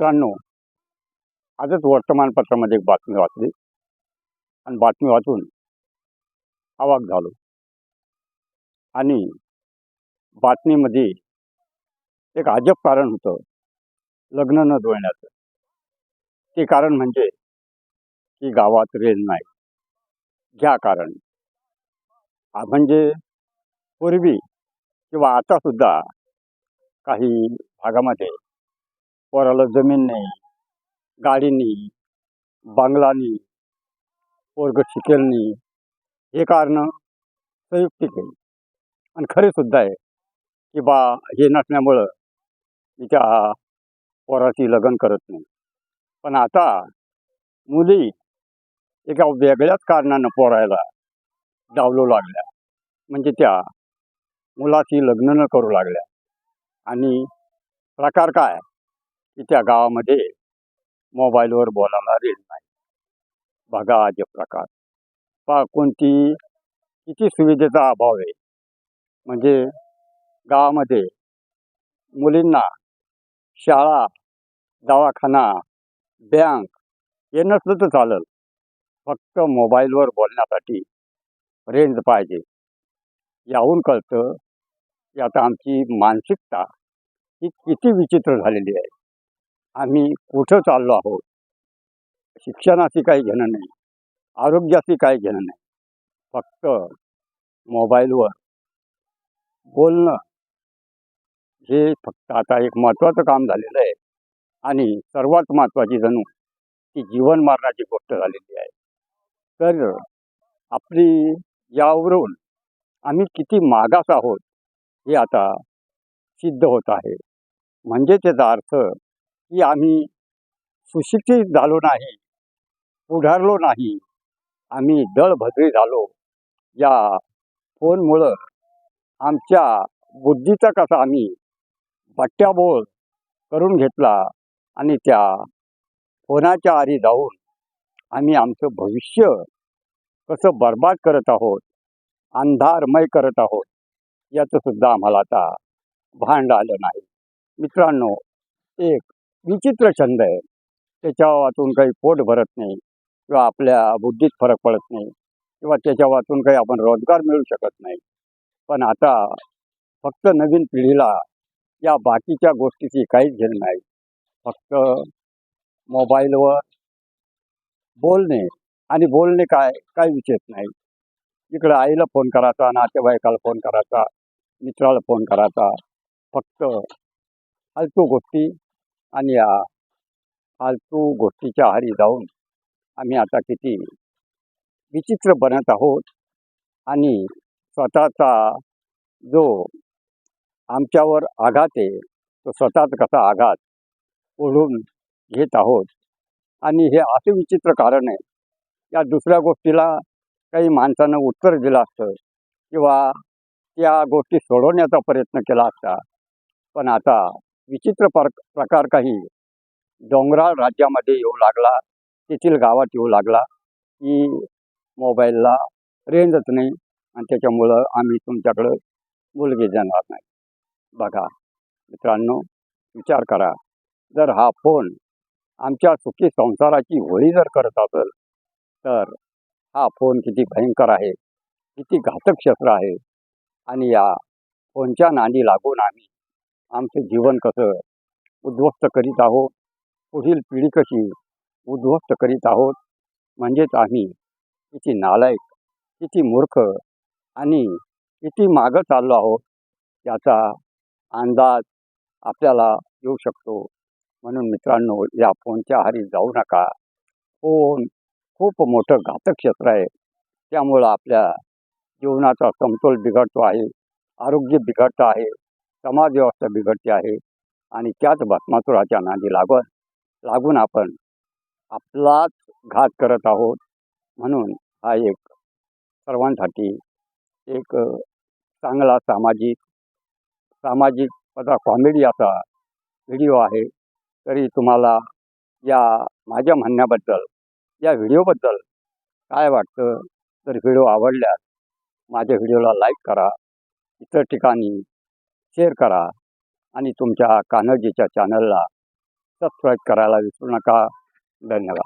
मित्रांनो आजच वर्तमानपत्रामध्ये एक बातमी वाचली. आणि बातमी वाचून आवाक झालो. आणि बातमीमध्ये एक अजब कारण होतं लग्न न जुळण्याचं ते कारण म्हणजे की गावात रेल नाही. घ्या कारण. म्हणजे पूर्वी किंवा आता सुद्धा काही भागामध्ये पोराला जमीन नाही गाडी नाही बंगला नाही पोरग शिकेल नाही. हे कारण संयुक्तिक आहे आणि खरे सुद्धा आहे की बा हे नसल्यामुळं त्या पोराची लग्न करत नाही. पण आता मुली एका वेगळ्याच कारणानं पोरायला डावलू लागल्या. म्हणजे त्या मुलाची लग्न न करू लागल्या. आणि प्रकार काय? की त्या गावामध्ये मोबाईलवर बोलायला रेड नाही. बघा आज प्रकार. पा कोणती किती सुविधेचा अभाव आहे. म्हणजे गावामध्ये मुलींना शाळा दवाखाना बँक हे नसलं तर चालेल. फक्त मोबाईलवर बोलण्यासाठी रेंज पाहिजे. याहून कळतं की आता आमची मानसिकता ही किती विचित्र झालेली आहे. आम्ही कुठं चाललो आहोत? शिक्षणाशी काही घेणं नाही. आरोग्याशी काही घेणं नाही. फक्त मोबाईलवर बोलणं. हे फक्त आता एक महत्त्वाचं काम झालेलं आहे. आणि सर्वात महत्त्वाची जणू ती जीवन मारण्याची गोष्ट झालेली आहे. तर आपली यावरून आम्ही किती मागास आहोत हे आता सिद्ध होत आहे. म्हणजे त्याचा अर्थ की आम्ही सुशिक्षित झालो नाही पुढारलो नाही आम्ही दळभद्री झालो. या फोनमुळं आमच्या बुद्धीचा कसा आम्ही बट्ट्याबोळ करून घेतला आणि त्या फोनाच्या आरी जाऊन आम्ही आमचं भविष्य कसं बर्बाद करत आहोत अंधारमय करत आहोत याचं सुद्धा आम्हाला आता भांड आलं नाही. मित्रांनो एक विचित्र छंद आहे. त्याच्या वाचून काही पोट भरत नाही किंवा आपल्या बुद्धीत फरक पडत नाही किंवा त्याच्या वाचून काही आपण रोजगार मिळू शकत नाही. पण आता फक्त नवीन पिढीला या बाकीच्या गोष्टीची काहीच घेणं नाही. फक्त मोबाईलवर बोलणे आणि बोलणे काय काय विषयच नाही. इकडं आईला फोन करायचा नातेवाईकाला फोन करायचा मित्राला फोन करायचा. फक्त फालतू गोष्टी आणि या फालतू गोष्टीच्या आहारी जाऊन आम्ही आता किती विचित्र बनत आहोत आणि स्वतःचा जो आमच्यावर आघात आहे तो स्वतःच कसा आघात ओढून घेत आहोत? आणि हे असे विचित्र कारण आहे या दुसऱ्या गोष्टीला काही माणसानं उत्तर दिलं असतं किंवा त्या गोष्टी सोडवण्याचा प्रयत्न केला असता. पण आता विचित्र पर प्रकार काही. डोंगराळ राज्यामध्ये येऊ लागला तेथील गावात येऊ लागला की मोबाईलला रेंजच नाही आणि त्याच्यामुळं आम्ही तुमच्याकडं मुलगी जाणार नाही. बघा मित्रांनो विचार करा जर हा फोन आमच्या सुखी संसाराची होळी जर करत असेल तर हा फोन किती भयंकर आहे किती घातक शस्त्र आहे आणि या फोनच्या नांदी लागून आम्ही आमचं जीवन कसं उद्ध्वस्त करीत आहोत पुढील पिढी कशी उद्ध्वस्त करीत आहोत म्हणजेच आम्ही किती नालायक किती मूर्ख आणि किती मागं चाललो आहोत याचा अंदाज आपल्याला येऊ शकतो. म्हणून मित्रांनो या फोनच्या आहारी जाऊ नका. फोन खूप मोठं घातक क्षेत्र आहे. त्यामुळं आपल्या जीवनाचा समतोल बिघडतो आहे आरोग्य बिघडतं आहे. समाज व्यवस्था बिघडते आहे आणि त्याच भस्मासुराच्या नादी लागत लागून आपण आपलाच घात करत आहोत म्हणून हा एक सर्वांसाठी एक चांगला सामाजिक सामाजिक असा कॉमेडी असा व्हिडिओ आहे. तरी तुम्हाला या माझ्या म्हणण्याबद्दल या व्हिडिओबद्दल काय वाटतं? तर व्हिडिओ आवडल्यास माझ्या व्हिडिओला लाईक करा. इतर ठिकाणी शेअर करा आणि तुमच्या कान्होजीच्या चॅनलला सबस्क्राईब करायला विसरू नका. धन्यवाद.